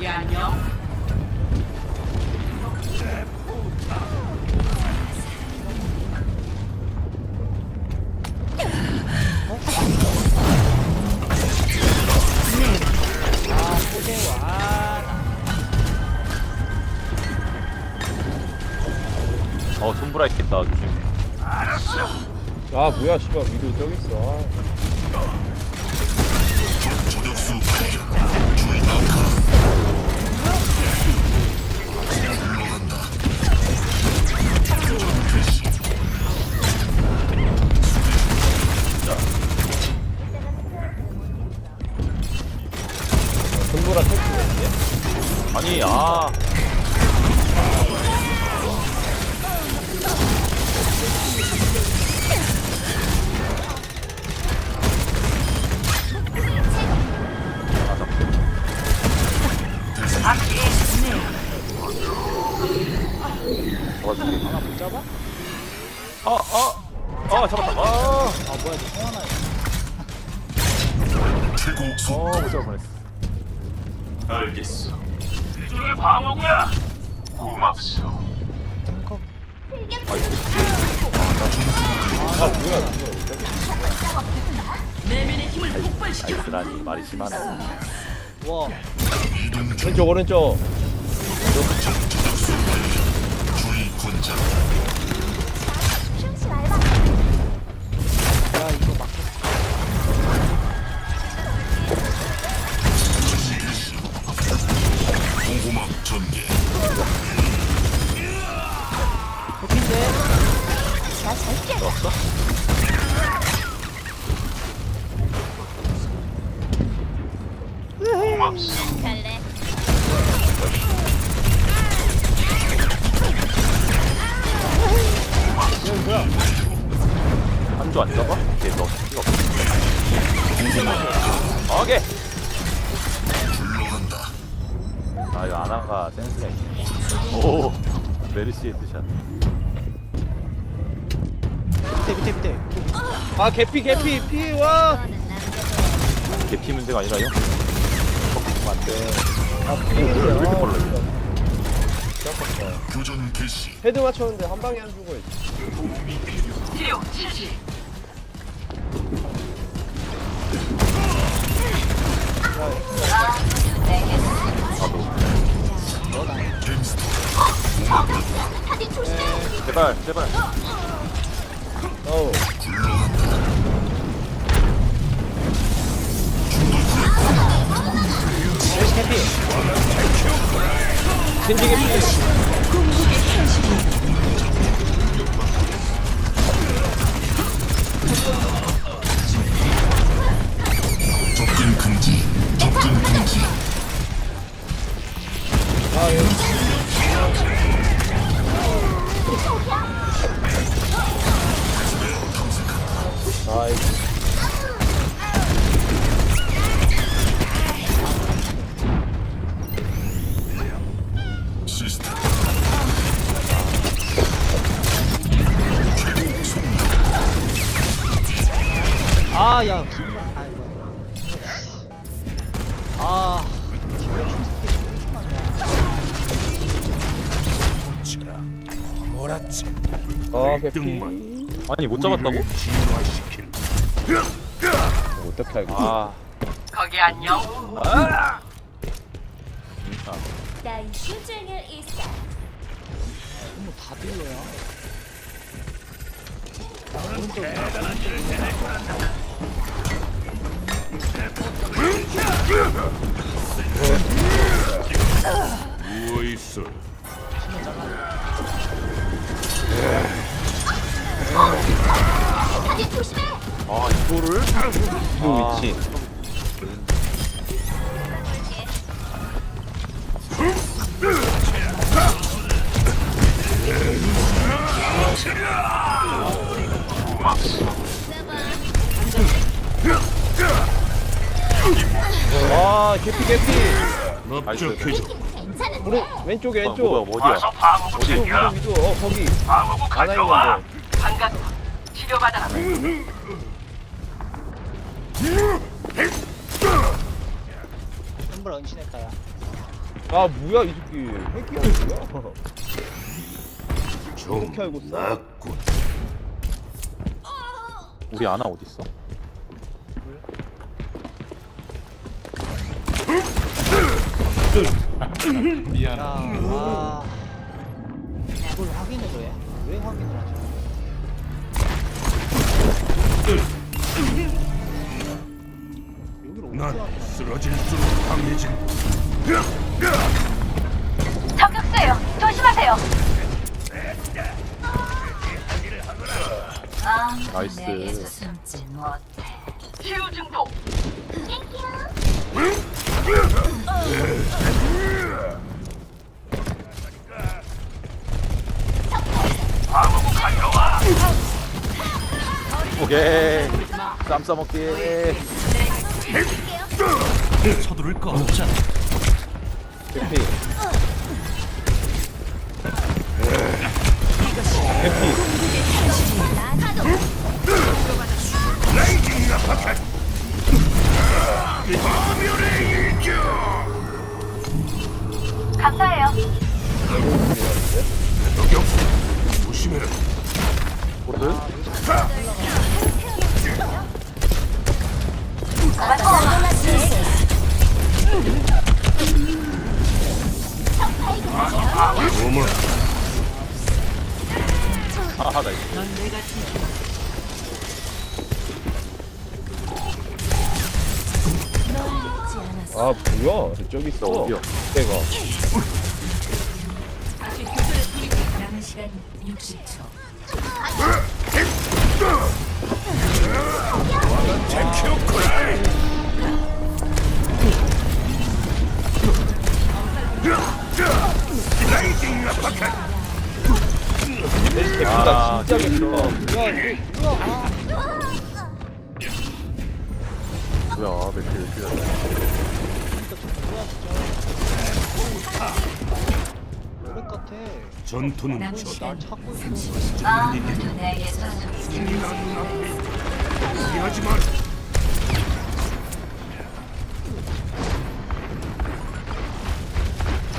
거기 안녕. 어 손브라 있겠다 조심 아 뭐야 씨발 위도 저기 있어 아. 손보라 아니 아 도와줄게 하나 못 잡아? 어 어 어 잡았다 어어 아 뭐야 너 성하나 못 잡을 뻔했어 알겠어. 이쪽에 방어구야. 고맙소. 아. 나이스라니 말이 심하네 와 왼쪽 오른쪽 고맙소. 갈래? 한조 안 잡아? 걔너 피가 없어 오케이 아 이거 아나가 센스가 있네 오 메르시의 뜻이야 밑에 밑에 밑에 아 개피 개피 피와 개피 문제가 아니라요? 안돼 아왜 이렇게 빨라. 헤드 맞췄는데 한 방에 안 죽어 있지. 해피 겐지 개피. 접근 금지. 아 여기 아이 아 야. 아이고. 아 아 개피. 아니 못 잡았다고? 어떻게 알고 아. 거기 안녕. 진짜 난 수중에 있어. 뭐다 들려야 누워 있어. 아 이거를? 위도 위치 아 개피 개피 넓적해져. 오른 왼쪽에 아, 왼쪽 뭐야 뭐 어디야 와서 방어구 위도 챙겨. 위도 위도 어 거기 방어구 안아 가져와. 있는데 반갑다. 치료받아라. 홈블 은신했다 야 아 뭐야 이 새끼 핵이야 뭐야 좀 알고? 낫군. 우리 아나 어딨어? 야, 아. 이걸 확인을 해? 왜 확인을? 여기를 어떻게 난? 쓰러질수록 강해진. 저격수예요. 조심하세요. 나이스. 숨지 못해. 치유 증폭. 오케이. 쌈 싸먹기. 서두를 거 없잖아. 개피 개피 감사해요. 저격. 조심해라. 보드? 어머, 아, 나이스. 아 뭐야? 저기 있어. 어디야? 내가 전투는 저다. 날 찾고 있어. 아무도 내게서 숨지 포기하지 마라.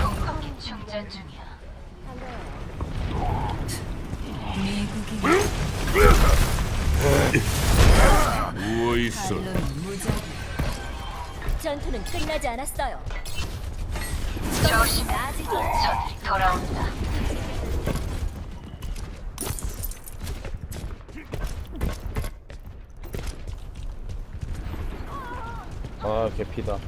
공격기 충전 중이야. 미국이 누워 있어. 무작위. 전투는 끝나지 않았어요. 조심해. 돌아온다. 아 개피다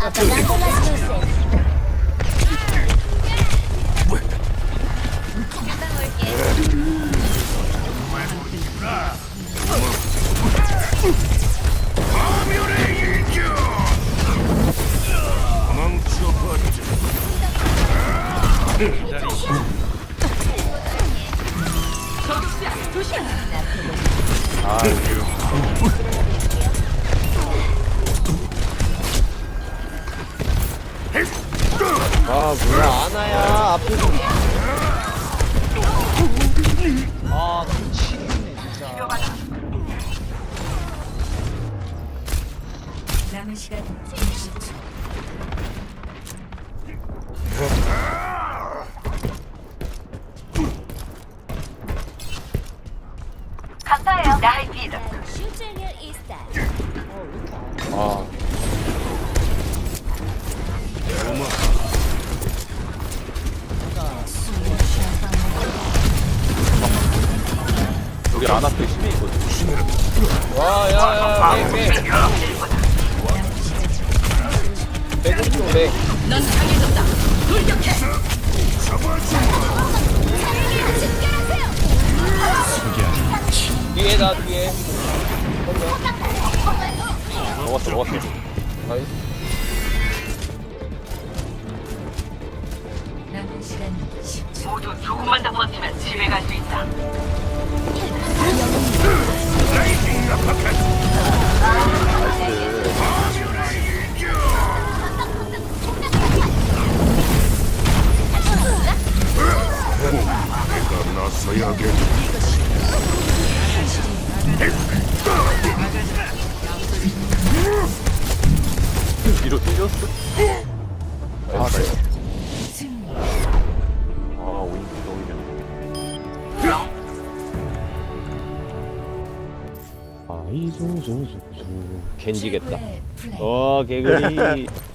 아빠 나콜라스 아, 아 뭐야 아나야 앞에 좀 아, 여기 안 앞에 심해 있거든. 와 야야 맥 맥. 맥넌 강해졌다. 돌격해. 뒤에 나 뒤에 먹었어, 먹었어. 아이 남은 시간 10초. 모두 조금만 더 버티면 집에 갈 수 있다. 겐지겠다. 어 개구리